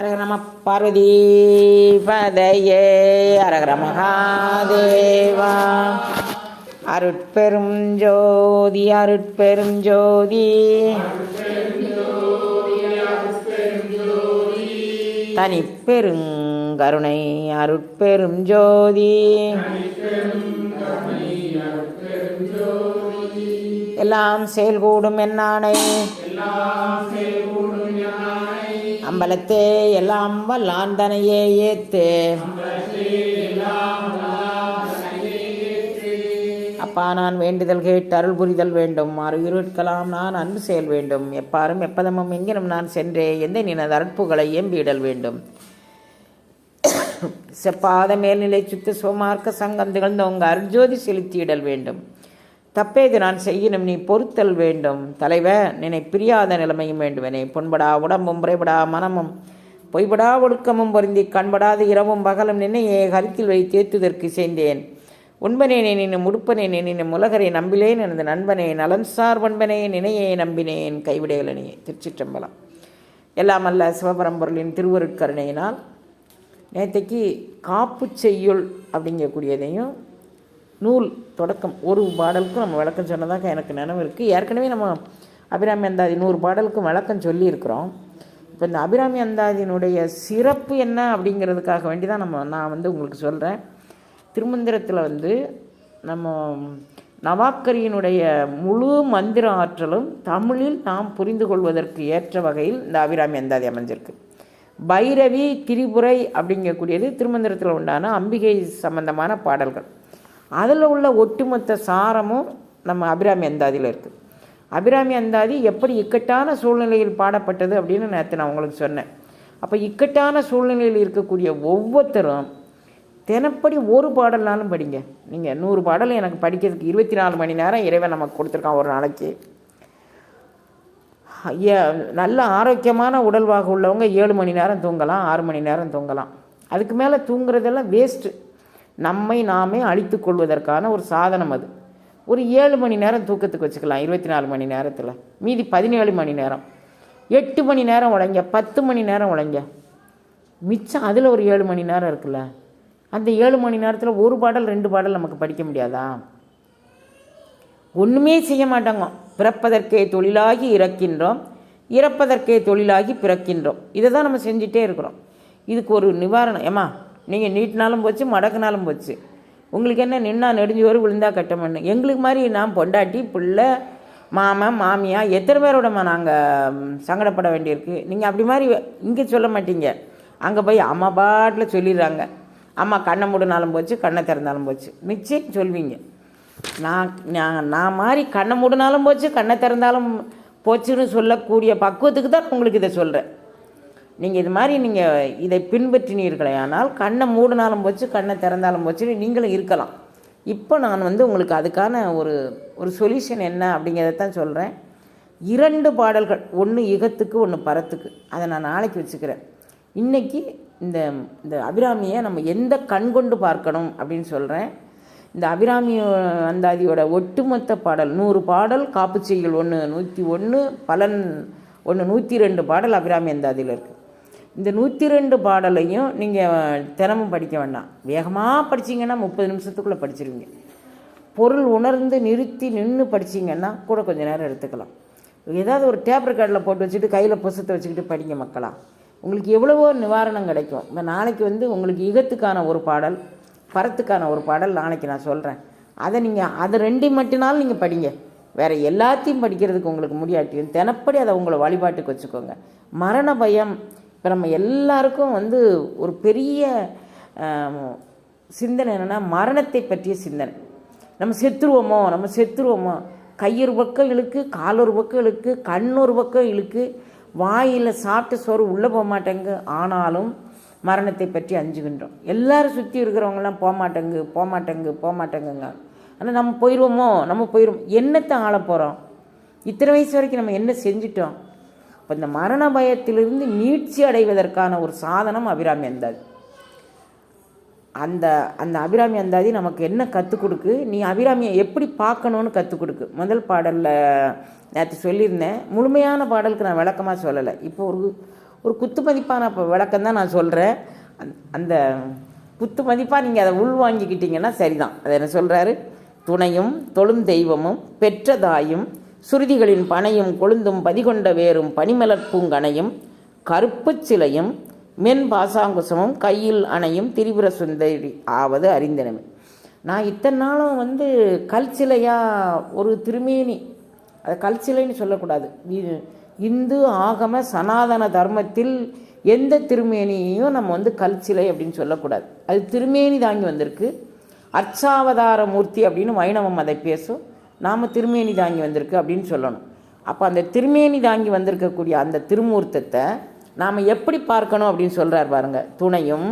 அரகர நம பார்வதி பதையே அரகர மகாதேவா. அருட்பெரும் ஜோதி அருட்பெரும் ஜோதி. தனிப்பெருங்கருணை அருட்பெரும் ஜோதி. எல்லாம் செயல்கூடும் என்னானை அம்பலத்தே எல்லாம் வல்லான் தனையே ஏத்து. அப்பா நான் வேண்டுதல் கேட்டு அருள் புரிதல் வேண்டும். மறு இருட்கலாம் நான் அன்பு செயல் வேண்டும். எப்பாரும் எப்பதமும் எங்கினும் நான் சென்றே எந்த நினது அற்புகளை ஏம்பிடல் வேண்டும். செப்பாத மேல்நிலை சுத்த சுமார்க்க சங்கம் திகழ்ந்தவங்க அருஜோதி செலுத்தியிடல் வேண்டும். தப்பேது நான் செய்யணும் நீ பொறுத்தல் வேண்டும். தலைவ நினை பிரியாத நிலைமையும் வேண்டுவனே பொன்படா உடம்பும் புறைபடா மனமும் பொய்படா ஒழுக்கமும் பொருந்தி கண்படாத இரவும் பகலும் நின்னையே கருத்தில் வைத்து சேர்ந்தேன். செய்தேன் உண்பனேனே நின்னும் உடுப்பனேனே நின்னும் உலகரை நம்பிலேன் எனது நண்பனே நலன் சார் பண்பனே நினையே நம்பினேன். கைவிடையலனே திருச்சிற்றம்பலம். எல்லாம் அல்ல சிவபரம்பொருளின் திருவருட்கருணையினால் நேற்றைக்கு காப்பு செய்யுள் அப்படிங்கக்கூடியதையும் நூல் தொடக்கம். ஒரு பாடலுக்கும் நம்ம விளக்கம் சொன்னதாக எனக்கு நினைவு இருக்குது ஏற்கனவே நம்ம அபிராமி அந்தாதி நூறு பாடலுக்கும் விளக்கம் சொல்லியிருக்கிறோம். இப்போ இந்த அபிராமி அந்தாதியினுடைய சிறப்பு என்ன அப்படிங்கிறதுக்காக வேண்டி தான் நம்ம நான் வந்து உங்களுக்கு சொல்கிறேன் திருமந்திரத்தில் வந்து நம்ம நவாக்கரியினுடைய முழு மந்திர ஆற்றலும் தமிழில் நாம் புரிந்து கொள்வதற்கு ஏற்ற வகையில் இந்த அபிராமி அந்தாதி அமைஞ்சிருக்கு. பைரவி திரிபுரை அப்படிங்கக்கூடியது திருமந்திரத்தில் உண்டான அம்பிகை சம்பந்தமான பாடல்கள். அதில் உள்ள ஒட்டுமொத்த சாரமும் நம்ம அபிராமி அந்தாதியில் இருக்குது அபிராமி அந்தாதி எப்படி இக்கட்டான சூழ்நிலையில் பாடப்பட்டது அப்படின்னு நேற்று நான் உங்களுக்கு சொன்னேன். அப்போ இக்கட்டான சூழ்நிலையில் இருக்கக்கூடிய ஒவ்வொருத்தரும் தினப்படி ஒரு பாடல்னாலும் படிங்க. நீங்கள் நூறு பாடல் எனக்கு படிக்கிறதுக்கு இருபத்தி நாலு மணி நேரம் இறைவன் நமக்கு கொடுத்துருக்கான் ஒரு நாளைக்கு. நல்ல ஆரோக்கியமான உடல்வாக உள்ளவங்க ஏழு மணி நேரம் தூங்கலாம் ஆறு மணி நேரம் தூங்கலாம். அதுக்கு மேலே தூங்குறதெல்லாம் வேஸ்ட்டு நம்மை நாமே அழித்து கொள்வதற்கான ஒரு சாதனம் அது. ஒரு ஏழு மணி நேரம் தூக்கத்துக்கு வச்சுக்கலாம் இருபத்தி நாலு மணி நேரத்தில். மீதி பதினேழு மணி நேரம். எட்டு மணி நேரம் உழைங்க பத்து மணி நேரம் உழைங்க மிச்சம் அதில் ஒரு ஏழு மணி நேரம் இருக்குல்ல. அந்த ஏழு மணி நேரத்தில் ஒரு பாடல் ரெண்டு பாடல் நமக்கு படிக்க முடியாதா? ஒன்றுமே செய்ய மாட்டாங்க. பிறப்பதற்கே தொழிலாகி இறக்கின்றோம் இறப்பதற்கே தொழிலாகி பிறக்கின்றோம். இதை தான் நம்ம செஞ்சிட்டே இருக்கிறோம். இதுக்கு ஒரு நிவாரணம். ஏமா நீங்கள் நீட்டினாலும் போச்சு மடக்குனாலும் போச்சு. உங்களுக்கு என்ன நின்னா நெடுஞ்சோறு விழுந்தா கட்டமண்ணு எங்களுக்கு மாதிரி நான் பொண்டாட்டி பிள்ளை மாமன் மாமியா எத்தனை பேரோடமா நாங்கள் சங்கடப்பட வேண்டியிருக்கு? நீங்கள் அப்படி மாதிரி இங்கே சொல்ல மாட்டீங்க. அங்கே போய் அம்மா பாட்டில் சொல்லிடுறாங்க. அம்மா கண்ணை மூடினாலும் போச்சு கண்ணை திறந்தாலும் போச்சு. நிச்சயம் சொல்வீங்க. நான் நான் நான் மாதிரி கண்ணை மூடினாலும் போச்சு கண்ணை திறந்தாலும் போச்சுன்னு சொல்லக்கூடிய பக்குவத்துக்கு தான் உங்களுக்கு இதை சொல்கிறேன் நீங்கள் இது மாதிரி நீங்கள் இதை பின்பற்றினீர்களே ஆனால் கண்ணை மூடினாலும் போச்சு கண்ணை திறந்தாலும் போச்சுன்னு நீங்களும் இருக்கலாம். இப்போ நான் வந்து உங்களுக்கு அதுக்கான ஒரு ஒரு சொல்யூஷன் என்ன அப்படிங்கிறத தான் சொல்கிறேன் இரண்டு பாடல்கள் ஒன்று இகத்துக்கு ஒன்று பரத்துக்கு. அதை நான் நாளைக்கு வச்சுக்கிறேன். இன்றைக்கி இந்த இந்த அபிராமியை நம்ம எந்த கண் கொண்டு பார்க்கணும் அப்படின்னு சொல்கிறேன் இந்த அபிராமி அந்தாதியோட ஒட்டுமொத்த பாடல் நூறு பாடல் காப்புச்செய்கள் ஒன்று நூற்றி ஒன்று பலன் ஒன்று நூற்றி ரெண்டு பாடல் அபிராமி அந்தாதியில் இருக்குது இந்த நூற்றி ரெண்டு பாடலையும் நீங்கள் தினமும் படிக்க வேண்டாம். வேகமாக படிச்சிங்கன்னா முப்பது நிமிஷத்துக்குள்ளே படிச்சிருவீங்க. பொருள் உணர்ந்து நிறுத்தி நின்று படிச்சிங்கன்னா கூட கொஞ்சம் நேரம் எடுத்துக்கலாம். ஏதாவது ஒரு டேப்பர் கார்டில் போட்டு வச்சுட்டு கையில் புசத்தை வச்சுக்கிட்டு படிங்க மக்களா. உங்களுக்கு எவ்வளவோ நிவாரணம் கிடைக்கும். இப்போ நாளைக்கு வந்து உங்களுக்கு யுகத்துக்கான ஒரு பாடல் பரத்துக்கான ஒரு பாடல் நாளைக்கு நான் சொல்கிறேன் அதை நீங்கள் அதை ரெண்டையும் மட்டும்னாலும் நீங்கள் படிங்க. வேறு எல்லாத்தையும் படிக்கிறதுக்கு உங்களுக்கு முடியாட்டியும் தினப்படி அதை உங்களை வழிபாட்டுக்கு வச்சுக்கோங்க. மரண பயம் இப்போ நம்ம எல்லாருக்கும் வந்து ஒரு பெரிய சிந்தனை என்னென்னா மரணத்தை பற்றிய சிந்தனை. நம்ம செத்துருவோமோ நம்ம செத்துருவோமோ? கையொரு பக்கம் இழுக்கு காலொரு பக்கம் இழுக்கு கண்ணொரு பக்கம் இழுக்கு வாயில் சாப்பிட்ட சோறு உள்ளே போக மாட்டேங்கு. ஆனாலும் மரணத்தை பற்றி அஞ்சுகின்றோம். எல்லாரும் சுற்றி இருக்கிறவங்களாம் போக மாட்டேங்கு போக மாட்டேங்கு போக மாட்டேங்குங்க ஆனால் நம்ம போயிடுவோமோ நம்ம போயிடுவோம் என்னத்தை ஆள போகிறோம் இத்தனை வயசு வரைக்கும் நம்ம என்ன செஞ்சிட்டோம்? இப்போ இந்த மரண பயத்திலிருந்து மீட்சி அடைவதற்கான ஒரு சாதனம் அபிராமி அந்தாதி. அந்த அந்த அபிராமி அந்தாதி நமக்கு என்ன கற்றுக் கொடுக்கு? நீ அபிராமியை எப்படி பார்க்கணுன்னு கற்றுக் கொடுக்கு. முதல் பாடலில் நேற்று சொல்லியிருந்தேன். முழுமையான பாடலுக்கு நான் விளக்கமாக சொல்லலை. இப்போ ஒரு ஒரு குத்து மதிப்பான இப்போ விளக்கம் தான் நான் சொல்கிறேன் அந்த குத்து மதிப்பாக நீங்கள் அதை உள்வாங்கிக்கிட்டீங்கன்னா சரிதான். அதை என்ன சொல்கிறாரு துணையும் தொழும் தெய்வமும் பெற்றதாயும் சுருதிகளின் பனையும் கொழுந்தும் பதிகொண்ட வேறும் பனிமலர் பூங்கனையும் கருப்புச் சிலையும் மென் பாசாங்குசமும் கையில் அணையும் திரிபுர சுந்தரி ஆவது அறிந்தனமே நான் இத்தனை நாளும் வந்து கல் சிலையாக ஒரு திருமேனி. அது கல் சிலைன்னு சொல்லக்கூடாது. இந்து ஆகம சனாதன தர்மத்தில் எந்த திருமேனியையும் நம்ம வந்து கல் சிலை அப்படின்னு சொல்லக்கூடாது. அது திருமேனி தாங்கி வந்திருக்கு. அர்ச்சாவதார மூர்த்தி அப்படின்னு வைணவம் அதை பேசும். நாம் திருமேனி தாங்கி வந்திருக்கு அப்படின்னு சொல்லணும். அப்போ அந்த திருமேனி தாங்கி வந்திருக்கக்கூடிய அந்த திருமூர்த்தத்தை நாம் எப்படி பார்க்கணும் அப்படின்னு சொல்கிறார் பாருங்க. துணையும்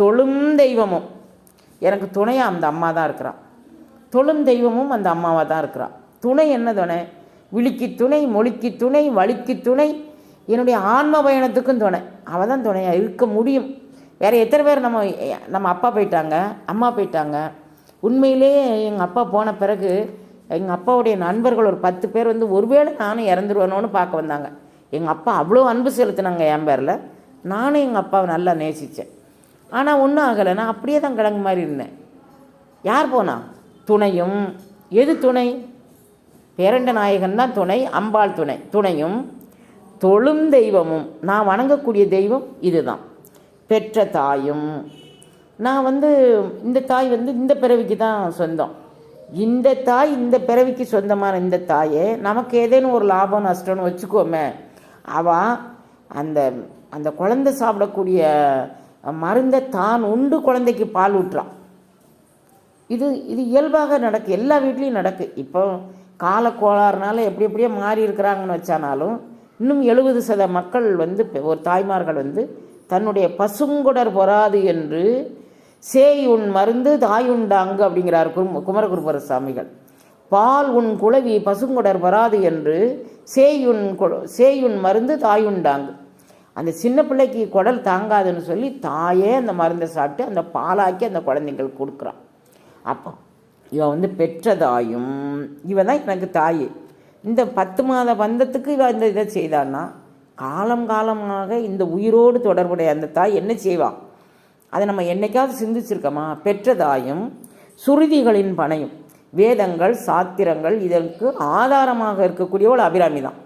தொழும் தெய்வமும். எனக்கு துணையாக அந்த அம்மா தான் இருக்கிறான். தொழும் தெய்வமும் அந்த அம்மாவாக தான் இருக்கிறான். துணை என்ன துணை? விழிக்கு துணை மொழிக்கு துணை வழிக்கு துணை. என்னுடைய ஆன்ம பயணத்துக்கும் துணை. அவள் தான் துணையாக இருக்க முடியும். வேறு எத்தனை பேர் நம்ம நம்ம அப்பா போயிட்டாங்க அம்மா போயிட்டாங்க. உண்மையிலே எங்கள் அப்பா போன பிறகு எங்கள் அப்பாவுடைய நண்பர்கள் ஒரு பத்து பேர் வந்து ஒருவேளை நானும் இறந்துருவேணும்னு பார்க்க வந்தாங்க. எங்கள் அப்பா அவ்வளோ அன்பு செலுத்தினாங்க என் பேரில். நானும் எங்கள் அப்பாவை நல்லா நேசித்தேன் ஆனால் ஒன்றும் ஆகலை. நான் அப்படியே தான் கிடங்கு மாதிரி இருந்தேன். யார் போனா? துணையும். எது துணை? பேரண்ட நாயகன் தான் துணை அம்பாள் துணை. துணையும் தொழும் தெய்வமும். நான் வணங்கக்கூடிய தெய்வம் இதுதான். பெற்ற தாயும். நான் வந்து இந்த தாய் வந்து இந்த பிறவிக்கு தான் சொந்தம். இந்த தாய் இந்த பிறவிக்கு சொந்தமான இந்த தாயே நமக்கு ஏதேனும் ஒரு லாபம் நஷ்டம்னு வச்சுக்கோமே. அவள் அந்த அந்த குழந்தை சாப்பிடக்கூடிய மருந்தை தான் உண்டு குழந்தைக்கு பால் ஊட்டுறான் இது இது இயல்பாக நடக்கு எல்லா வீட்லேயும் நடக்கு. இப்போ கால கோளாறுனால எப்படி எப்படியோ மாறி இருக்கிறாங்கன்னு வச்சானாலும் இன்னும் எழுபது சத மக்கள் வந்து ஒரு தாய்மார்கள் வந்து தன்னுடைய பசுங்குடர் பொறாது என்று சேய் உன் மருந்து தாய் உண்டாங்கு அப்படிங்கிறார் குரும் குமரகுருபர சாமிகள் பால் உன் குளவி பசுங்குடர் வராது என்று சேயுன் சேயுன் மருந்து தாயுண்டாங்கு அந்த சின்ன பிள்ளைக்கு குடல் தாங்காதுன்னு சொல்லி தாயே அந்த மருந்தை சாப்பிட்டு அந்த பாலாக்கி அந்த குழந்தைங்களுக்கு கொடுக்குறான். அப்போ இவன் வந்து பெற்றதாயும் இவன் தான் எனக்கு தாய். இந்த பத்து மாத பந்தத்துக்கு இவன் இந்த இதை செய்தான்னா காலம் காலமாக இந்த உயிரோடு தொடர்புடைய அந்த தாய் என்ன செய்வான் அதை நம்ம என்னைக்காவது சிந்திச்சிருக்கோமா? பெற்றதாயும் சுருதிகளின் பனையும் வேதங்கள் சாத்திரங்கள் இதற்கு ஆதாரமாக இருக்கக்கூடியவள் அபிராமி தான்.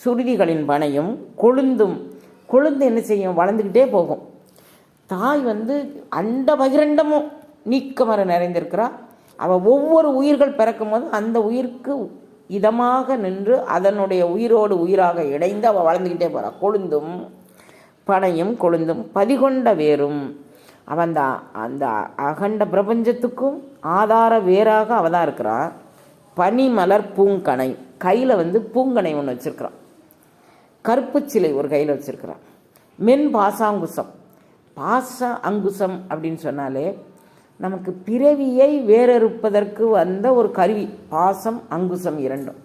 சுருதிகளின் பனையும் கொழுந்தும் கொழுந்து என்ன செய்யும்? வளர்ந்துக்கிட்டே போகும். தாய் வந்து அண்ட பகிரண்டமும் நீக்கமர நிறைந்திருக்கிறா. அவள் ஒவ்வொரு உயிர்கள் பிறக்கும் போது அந்த உயிருக்கு இதமாக நின்று அதனுடைய உயிரோடு உயிராக இணைந்து அவள் வளர்ந்துக்கிட்டே போகிறாள் கொழுந்தும் பனையும் கொழுந்தும் பதிகொண்ட வேரும். அவன் அந்த அந்த அகண்ட பிரபஞ்சத்துக்கும் ஆதார வேறாக அவள் தான் இருக்கிறான். பனிமலர் பூங்கனை கையில் வந்து பூங்கனை ஒன்று வச்சுருக்கிறான். கருப்பு சிலை ஒரு கையில் வச்சுருக்கிறான். மென் பாசாங்குசம். பாச அங்குசம் அப்படின்னு சொன்னாலே நமக்கு பிறவியை வேறறுப்பதற்கு வந்த ஒரு கருவி பாசம் அங்குசம் இரண்டும்.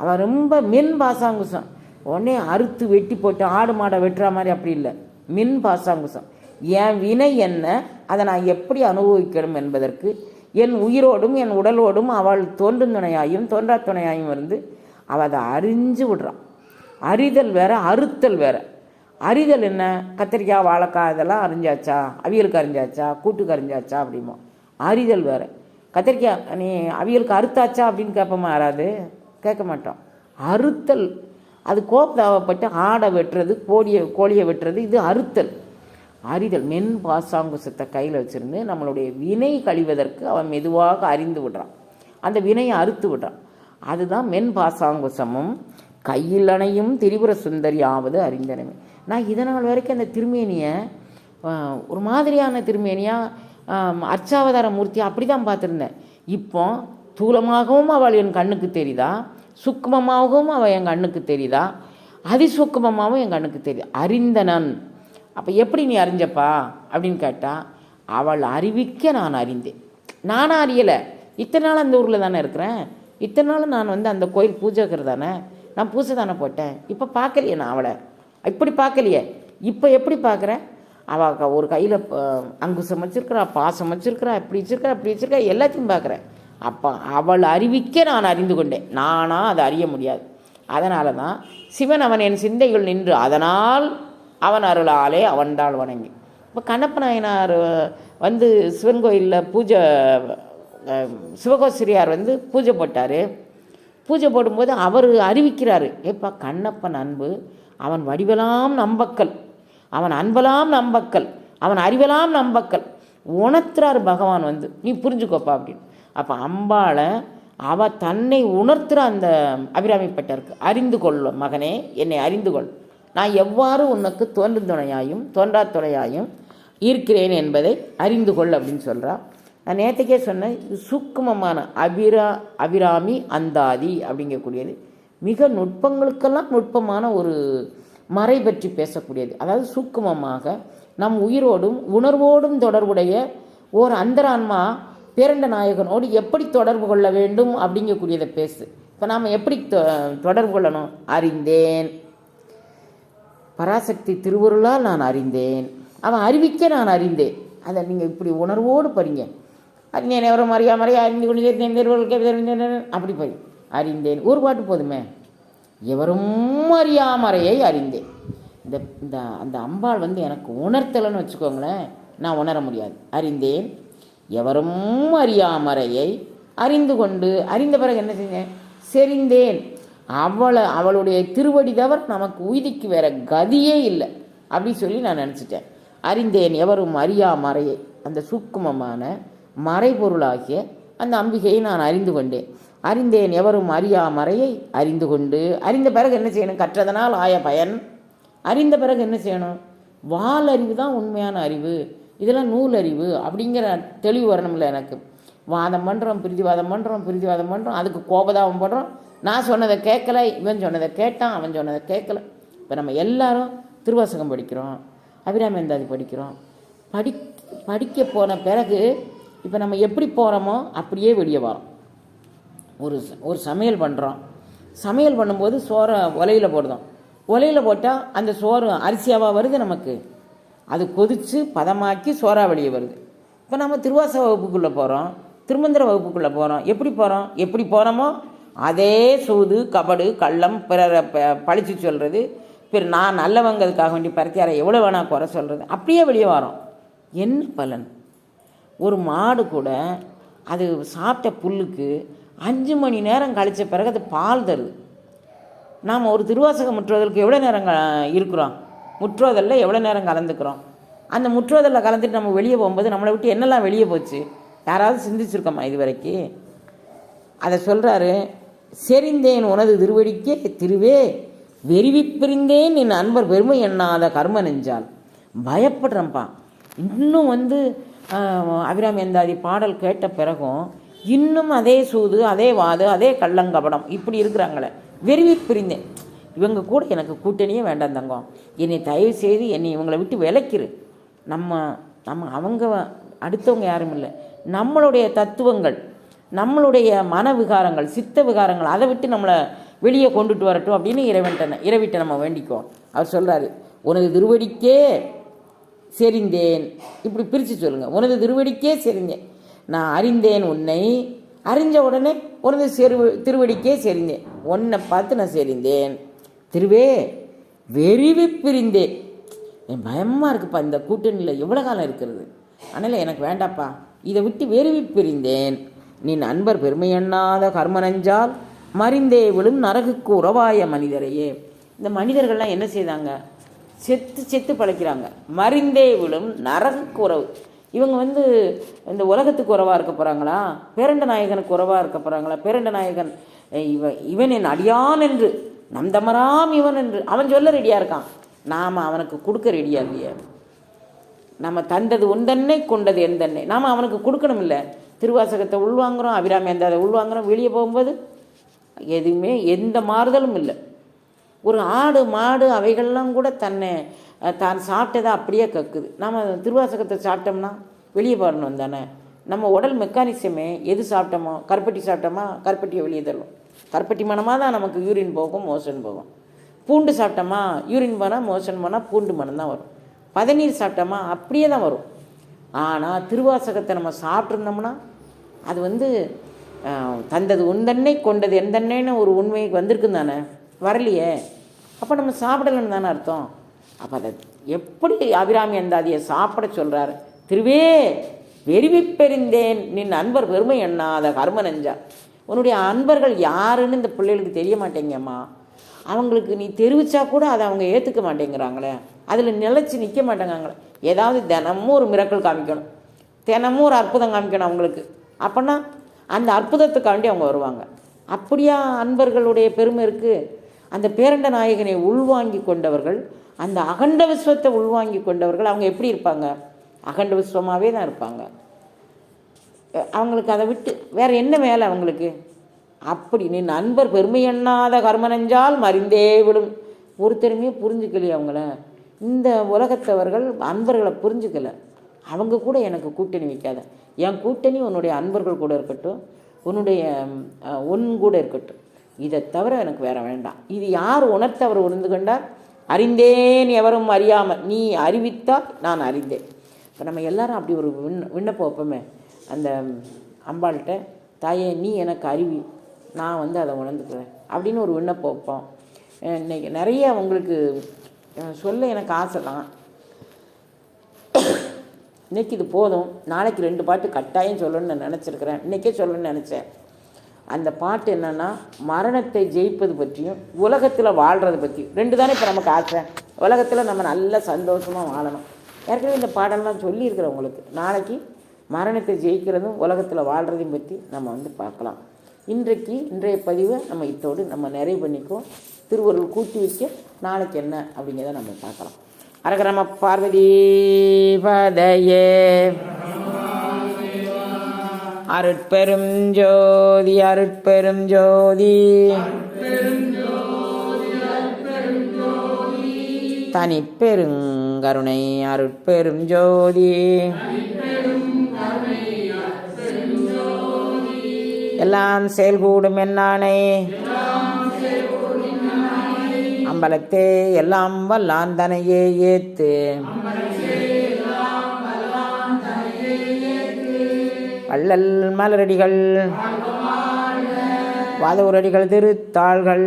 அவன் ரொம்ப மென் பாசாங்குசம். உடனே அறுத்து வெட்டி போட்டு ஆடு மாடை வெட்டுற மாதிரி அப்படி இல்லை. மின் பாசாங்குசம். என் வினை என்ன? அதை நான் எப்படி அனுபவிக்கணும் என்பதற்கு என் உயிரோடும் என் உடலோடும் அவள் தோன்றும் துணையாயும் தோன்றா துணையாயும் இருந்து அவள் அதை அறிஞ்சு விடுறான் அறிதல் வேற அறுத்தல் வேற. அறிதல் என்ன? கத்திரிக்காய் வாழைக்காய் இதெல்லாம் அறிஞ்சாச்சா? அவியலுக்கு அறிஞ்சாச்சா? கூட்டுக்கு அறிஞ்சாச்சா அப்படிமோ அறிதல் வேற. கத்திரிக்காய் நீ அவியலுக்கு அறுத்தாச்சா அப்படின்னு கேட்போமா யாராவது? கேட்க மாட்டோம். அறுத்தல். அது கோப்தாவப்பட்டு ஆடை வெட்டுறது கோழியை கோழியை வெட்டுறது இது அறுத்தல். அறிதல் மென் பாசாங்குசத்தை கையில் வச்சுருந்து நம்மளுடைய வினை கழிவதற்கு அவன் மெதுவாக அறிந்து விடுறான். அந்த வினையை அறுத்து விடுறான். அதுதான் மென் பாசாங்குசமும் கையில் அணையும் திரிபுர சுந்தரி ஆவது அறிந்தனமே நான் இதனால் வரைக்கும் அந்த திருமேனியை ஒரு மாதிரியான திருமேனியாக அர்ச்சாவதார மூர்த்தி அப்படி தான் பார்த்துருந்தேன். இப்போ தூலமாகவும் அவள் என் கண்ணுக்கு தெரியுதா? சுக்குமமாகவும் அவள் என் கண்ணுக்கு தெரியுதா? அதிசூக்குமமாகவும் என் கண்ணுக்கு தெரியுது. அறிந்தனன். அப்போ எப்படி நீ அறிஞ்சப்பா? அப்படின்னு கேட்டால் அவள் அறிவிக்க நான் அறிந்தேன். நானும் அறியலை. இத்தனை நாள் அந்த ஊரில் தானே இருக்கிறேன்? இத்தனை நாள் நான் வந்து அந்த கோயில் பூஜைக்கிறது தானே? நான் பூஜை தானே போட்டேன். இப்போ பார்க்கலையே நான் அவளை. இப்படி பார்க்கலையே. இப்போ எப்படி பார்க்குறேன் அவள் ஒரு கையில் அங்குசம் சமைச்சிருக்கிறா பாசம் வச்சிருக்கிறா இப்படி வச்சிருக்கா இப்படி வச்சிருக்கா எல்லாத்தையும் பார்க்குறேன் அப்போ அவள் அறிவிக்க நான் அறிந்து கொண்டேன். நானாக அதை அறிய முடியாது. அதனால தான் சிவன் அவன் என் சிந்தைகள் நின்று அதனால் அவன் அருளாலே அவன்தான் வணங்கி. இப்போ கண்ணப்ப நாயனார் வந்து சிவன் கோயிலில் பூஜை சிவகோசிரியார் வந்து பூஜை போட்டார். பூஜை போடும்போது அவர் அறிவிக்கிறாரு ஏப்பா கண்ணப்பன் அன்பு அவன் வடிவலாம் நம்பக்கல் அவன் அன்பலாம் நம்பக்கல் அவன் அறிவலாம் நம்பக்கல் உணர்த்துறார் பகவான் வந்து நீ புரிஞ்சுக்கோப்பா அப்படின்னு. அப்போ அம்பாளை அவ தன்னை உணர்த்துற அந்த அபிராமிப்பட்டருக்கு அறிந்து கொள்ளும் மகனே என்னை அறிந்து கொள். நான் எவ்வாறு உனக்கு தோன்றும் துணையாயும் தோன்றா துணையாயும் இருக்கிறேன் என்பதை அறிந்து கொள் அப்படின்னு சொல்கிறா நான் நேற்றுக்கே சொன்னேன் இது சூக்குமமான அபிரா அபிராமி அந்தாதி அப்படிங்கக்கூடியது. மிக நுட்பங்களுக்கெல்லாம் நுட்பமான ஒரு மறை பற்றி பேசக்கூடியது. அதாவது சூக்குமமாக நம் உயிரோடும் உணர்வோடும் தொடர்புடைய ஓர் அந்தரான்மா பேரண்ட நாயகனோடு எப்படி தொடர்பு கொள்ள வேண்டும் அப்படிங்கக்கூடியதை பேசு. இப்போ நாம் எப்படி தொ- தொடர்பு கொள்ளணும்? அறிந்தேன். பராசக்தி திருவருளால் நான் அறிந்தேன். அவன் அறிவிக்க நான் அறிந்தேன். அதை நீங்கள் இப்படி உணர்வோடு படிங்க. அறிஞன் எவரும் மறையா மறையா அறிந்து கொண்டு அப்படி படி. அறிந்தேன். ஒரு பாட்டு போதுமே. எவரும் அறியாமறையை அறிந்தேன். இந்த இந்த அந்த அம்பாள் வந்து எனக்கு உணர்த்தலைன்னு வச்சுக்கோங்களேன். நான் உணர முடியாது. அறிந்தேன். எவரும் அறியாமறையை அறிந்து கொண்டு அறிந்த பிறகு என்ன செஞ்சேன்? செறிந்தேன். அவளை அவளுடைய திருவடி தவிர நமக்கு உயிதிக்கு வேற கதியே இல்லை. அப்படி சொல்லி நான் நினச்சிட்டேன். அறிந்தேன் எவரும் அறியா மறையை. அந்த சூக்குமமான மறைபொருளாகிய அந்த அம்பிகையை நான் அறிந்து கொண்டேன். அறிந்தேன் எவரும் அறியா மறையை அறிந்து கொண்டு அறிந்த பிறகு என்ன செய்யணும்? கற்றதனால் ஆய பயன். அறிந்த பிறகு என்ன செய்யணும்? வால் அறிவு தான் உண்மையான அறிவு. இதெல்லாம் நூல் அறிவு அப்படிங்கிற தெளிவு வரணும்ல எனக்கு. வாதம் பண்ணுறோம் பிரிதிவாதம் பண்ணுறோம் பிரிதிவாதம் பண்ணுறோம் அதுக்கு கோபதாபம் பண்ணுறோம் நான் சொன்னதை கேட்கல இவன் சொன்னதை கேட்டான் அவன் சொன்னதை கேட்கல. இப்போ நம்ம எல்லாரும் திருவாசகம் படிக்கிறோம் அபிராமேந்தாதி படிக்கிறோம். படி படிக்க போன பிறகு இப்போ நம்ம எப்படி போகிறோமோ அப்படியே வெளியே வரோம். ஒரு ச- ஒரு சமையல் பண்ணுறோம் சமையல் பண்ணும்போது சோறை உலையில் போடுறோம். உலையில் போட்டால் அந்த சோறு அரிசியாவாக வருது நமக்கு? அது கொதித்து பதமாக்கி சோறா வெளியே வருது. இப்போ நம்ம திருவாச வகுப்புக்குள்ளே போகிறோம் திருமந்திர வகுப்புக்குள்ளே போகிறோம் எப்படி போகிறோம் எப்படி போகிறோமோ அதே சூது கபடு கள்ளம் பிறரை ப- பழிச்சு சொல்கிறது பிற நான் நல்லவங்கிறதுக்காக வேண்டி பருத்தியாரை எவ்வளோ வேணால் குறை சொல்கிறது அப்படியே வெளியே வரோம். என்ன பலன்? ஒரு மாடு கூட அது சாப்பிட்ட புல்லுக்கு அஞ்சு மணி நேரம் கழிச்ச பிறகு அது பால் தருது. நாம் ஒரு திருவாசகம் முற்றுவதற்கு எவ்வளோ நேரம் இருக்கிறோம்? முற்றுவதல்ல எவ்வளோ நேரம் கலந்துக்கிறோம்? அந்த முற்றுவதலில் கலந்துட்டு நம்ம வெளியே போகும்போது நம்மளை விட்டு என்னெல்லாம் வெளியே போச்சு? யாராவது சிந்திச்சிருக்கோமா இது வரைக்கும் அதை சொல்கிறாரு செறிந்தேன் உனது திருவடிக்கே திருவே வெறிவி பிரிந்தேன் என் அன்பர் பெருமை எண்ணாத கர்ம நெஞ்சால். பயப்படுறேன்ப்பா. இன்னும் வந்து ஆஹ், அபிராமி பாடல் கேட்ட பிறகும் இன்னும் அதே சூது அதே வாது அதே கள்ளங்கபடம் இப்படி இருக்கிறாங்களே. வெறிவி பிரிந்தேன். இவங்க கூட எனக்கு கூட்டணியே வேண்டாம் தங்கம். என்னை தயவு செய்து என்னை இவங்களை விட்டு விளக்கிரு நம்ம நம்ம அவங்க அடுத்தவங்க யாரும் இல்லை. நம்மளுடைய தத்துவங்கள் நம்மளுடைய மன விகாரங்கள் சித்த விகாரங்கள் அதை விட்டு நம்மளை வெளியே கொண்டுட்டு வரட்டும் அப்படின்னு இறைவன்ட்ட இறைவிட்ட நம்ம வேண்டிக்குவோம். அவர் சொல்கிறாரு உனது திருவடிக்கே செறிந்தேன். இப்படி பிரித்து சொல்லுங்கள் உனது திருவடிக்கே செறிந்தேன். நான் அறிந்தேன் உன்னை அறிஞ்ச உடனே உனது செரு திருவடிக்கே செறிந்தேன். உன்னை பார்த்து நான் செறிந்தேன். திருவே வெறிவி பிரிந்தேன். என் பயமாக இருக்குப்பா இந்த கூட்டணியில் எவ்வளோ காலம் இருக்கிறது? அதனால் எனக்கு வேண்டாப்பா. இதை விட்டு வெறுவி பிரிந்தேன். நீ நண்பர் பெருமையண்ணாத கர்மனஞ்சால் மறிந்தே விழும் நரகுக்கு உறவாய மனிதரையே. இந்த மனிதர்கள்லாம் என்ன செய்தாங்க? செத்து செத்து பழைக்கிறாங்க. மறிந்தே விழும் நரகுக்கு உறவு. இவங்க வந்து இந்த உலகத்துக்கு உறவாக இருக்க போகிறாங்களா பேரண்ட நாயகனுக்கு உறவாக இருக்க போகிறாங்களா பேரண்ட நாயகன் இவன் இவன் என் அடியான் என்று. நம் தமராம் இவன் என்று. அவன் சொல்ல ரெடியாக இருக்கான். நாம் அவனுக்கு கொடுக்க ரெடியாக இல்லையா. நம்ம தந்தது உந்தன்னை கொண்டது எந்தன்னை நாம் அவனுக்கு கொடுக்கணும் இல்லை திருவாசகத்தை உள்வாங்குறோம் அபிராமி அந்த அதை உள்வாங்குகிறோம் வெளியே போகும்போது எதுவுமே எந்த மாறுதலும் இல்லை. ஒரு ஆடு மாடு அவைகள்லாம் கூட தன்னை தான் சாப்பிட்டதை அப்படியே கக்குது. நம்ம திருவாசகத்தை சாப்பிட்டோம்னா வெளியே போடணும் தானே. நம்ம உடல் மெக்கானிசமே எது சாப்பிட்டோமோ கருப்பட்டி சாப்பிட்டோமா கருப்பட்டியை வெளியே தள்ளும். கருப்பட்டி மனமாக தான் நமக்கு யூரின் போகும் மோஷன் போகும். பூண்டு சாப்பிட்டோமா யூரின் போனால் மோஷன் போனால் பூண்டு மனம் தான் வரும். பதநீர் சாப்பிட்டோமா? அப்படியே தான் வரும். ஆனால் திருவாசகத்தை நம்ம சாப்பிட்ருந்தோம்னா அது வந்து தந்தது உந்தன்னை கொண்டது எந்தன்னைன்னு ஒரு உண்மைக்கு வந்திருக்கும் தானே? வரலையே. அப்போ நம்ம சாப்பிடலன்னு தானே அர்த்தம்? அப்போ அதை எப்படி அபிராமி அந்தாதியை சாப்பிட சொல்கிறாரு திருவே வெறிவிப்பெறிந்தேன் நின் அன்பர் பெருமை எண்ணாத கர்ம நெஞ்சா. உன்னுடைய அன்பர்கள் யாருன்னு இந்த பிள்ளைகளுக்கு தெரிய மாட்டேங்கம்மா. அவங்களுக்கு நீ தெரிவிச்சா கூட அதை அவங்க ஏற்றுக்க மாட்டேங்கிறாங்களே. அதில் நிலைச்சி நிற்க மாட்டேங்கிறாங்களே ஏதாவது தினமும் ஒரு மிரக்கல் காமிக்கணும். தினமும் ஒரு அற்புதம் காமிக்கணும் அவங்களுக்கு. அப்போனா அந்த அற்புதத்துக்காண்டி அவங்க வருவாங்க. அப்படியா அன்பர்களுடைய பெருமை இருக்குது அந்த பேரண்ட நாயகனை உள்வாங்கி கொண்டவர்கள் அந்த அகண்ட விஸ்வத்தை உள்வாங்கி கொண்டவர்கள் அவங்க எப்படி இருப்பாங்க? அகண்ட விஸ்வமாகவே தான் இருப்பாங்க. அவங்களுக்கு அதை விட்டு வேறு என்ன வேலை அவங்களுக்கு? அப்படி நீ நண்பர் பெருமை எண்ணாத கர்மனஞ்சால் மறிந்தே விடும். ஒருத்தருமே புரிஞ்சுக்கலையே அவங்கள. இந்த உலகத்தவர்கள் அன்பர்களை புரிஞ்சுக்கல. அவங்க கூட எனக்கு கூட்டணி வைக்காத. என் கூட்டணி உன்னுடைய அன்பர்கள் கூட இருக்கட்டும் உன்னுடைய ஒன் கூட இருக்கட்டும். இதை தவிர எனக்கு வேற வேண்டாம். இது யார் உணர்த்தவர் உணர்ந்து கொண்டார்? அறிந்தேன் எவரும் அறியாமல். நீ அறிவித்தால் நான் அறிந்தேன். இப்போ நம்ம எல்லாரும் அப்படி ஒரு விண் விண்ணப்பம் வைப்போமே. அந்த அம்பாள்கிட்ட தாயே நீ எனக்கு அறிவி. நான் வந்து அதை உணர்ந்துக்கிறேன் அப்படின்னு ஒரு விண்ணப்பம் வைப்போம். இன்றைக்கி இன்னைக்கு நிறைய உங்களுக்கு சொல்ல எனக்கு ஆசை தான். இன்றைக்கி இது போதும். நாளைக்கு ரெண்டு பாட்டு கட்டாயம் சொல்லணும்னு நான் நினச்சிருக்கிறேன். இன்றைக்கே சொல்லணும்னு நினச்சேன். அந்த பாட்டு என்னன்னா மரணத்தை ஜெயிப்பது பற்றியும் உலகத்தில் வாழ்கிறது பற்றியும். ரெண்டு தானே இப்போ நமக்கு ஆசை. உலகத்தில் நம்ம நல்ல சந்தோஷமாக வாழணும். ஏற்கனவே இந்த பாடல்லாம் சொல்லியிருக்கிறேன் உங்களுக்கு. நாளைக்கு மரணத்தை ஜெயிக்கிறதும் உலகத்தில் வாழ்கிறதையும் பற்றி நம்ம வந்து பார்க்கலாம். இன்றைக்கு இன்றைய பதிவை நம்ம இத்தோடு நம்ம நிறைவு பண்ணிக்குவோம். திருவருள் கூட்டி வைக்க நாளைக்கு என்ன அப்படிங்கிறத நம்ம பார்க்கலாம். அரகரம பார்வதி பதையே. அருட்பெரும் ஜோதி அருட்பெரும் ஜோதி. தனிப்பெருங்கருணை அருட்பெரும் ஜோதி. எல்லாம் செயல்கூடும் என்னானே அம்பலத்தே எல்லாம் வல்லான் தனையே ஏத்து. வள்ளல் மலரடிகள் வாதவுரடிகள் திருத்தாள்கள்